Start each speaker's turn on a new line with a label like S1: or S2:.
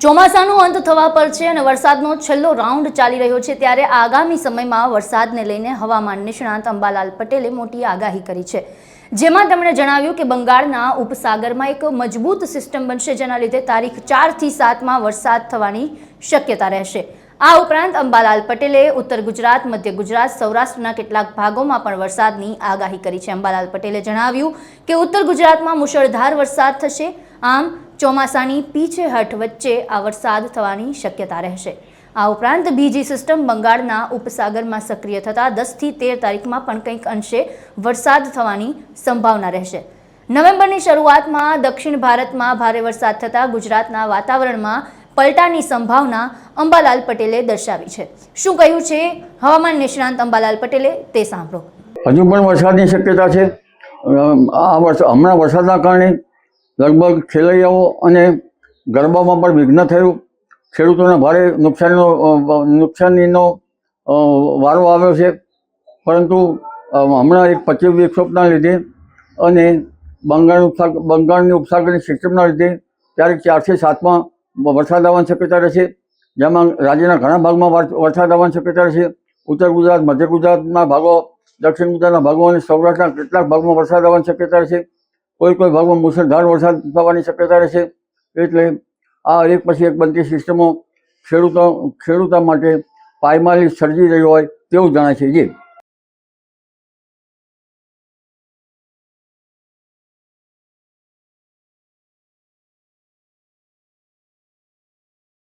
S1: ચોમાસાનો અંત થવા પર છે અને વરસાદનો છેલ્લો રાઉન્ડ ચાલી રહ્યો છે ત્યારે આગામી સમયમાં વરસાદને લઈને હવામાન નિષ્ણાંત અંબાલાલ પટેલે મોટી આગાહી કરી છે. જેમાં તેમણે જણાવ્યું કે બંગાળના ઉપસાગરમાં એક મજબૂત સિસ્ટમ બનશે જેના લીધે તારીખ ચારથી સાતમાં વરસાદ થવાની શક્યતા રહેશે. આ ઉપરાંત અંબાલાલ પટેલે ઉત્તર ગુજરાત, મધ્ય ગુજરાત, સૌરાષ્ટ્રના કેટલાક ભાગોમાં પણ વરસાદની આગાહી કરી છે. અંબાલાલ પટેલે જણાવ્યું કે ઉત્તર ગુજરાતમાં મુશળધાર વરસાદ થશે. આમ, ચોમાસાની પીછેહઠ વચ્ચે આ વરસાદ થવાની શક્યતા રહેશે. આ ઉપરાંત બીજી સિસ્ટમ બંગાળના ઉપસાગરમાં સક્રિય થતાં દસથી તેર તારીખમાં પણ કંઈક અંશે વરસાદ થવાની સંભાવના રહેશે. નવેમ્બરની શરૂઆતમાં દક્ષિણ ભારતમાં ભારે વરસાદ થતાં ગુજરાતના વાતાવરણમાં પલટાની સંભાવના અંબાલાલ પટેલે દર્શાવી છે. શું કહ્યું છે હવામાન નિષ્ણાંત અંબાલાલ પટેલે તે સાંભળો.
S2: હજુ પણ વરસાદની શક્યતા છે. આ વર્ષ, હમણાં વરસાદના કારણે લગભગ ખેલૈયાઓ અને ગરબામાં પણ વિઘ્ન થયું. ખેડૂતોને ભારે નુકસાનનો નુકસાનીનો વારો આવ્યો છે. પરંતુ હમણાં એક પચીસ વિક્ષોભના લીધે અને બંગાળ ઉપસાગ બંગાળની ઉપસાગરની સિસ્ટમના લીધે ત્યારે ચારથી સાતમાં વરસાદ આવવાની શક્યતા રહેશે. જેમાં રાજ્યના ઘણા ભાગમાં વરસાદ આવવાની શક્યતા રહેશે. ઉત્તર ગુજરાત, મધ્ય ગુજરાતના ભાગો, દક્ષિણ ગુજરાતના ભાગો અને સૌરાષ્ટ્રના કેટલાક ભાગમાં વરસાદ આવવાની શક્યતા રહેશે. કોઈ કોઈ ભાગમાં મુસળધાર વરસાદ થવાની શક્યતા રહેશે. એટલે આ એક પછી એક બનતી સિસ્ટમો ખેડૂતો ખેડૂતો માટે પાયમાલી સર્જી રહી હોય તેવું જણાય છે. જી.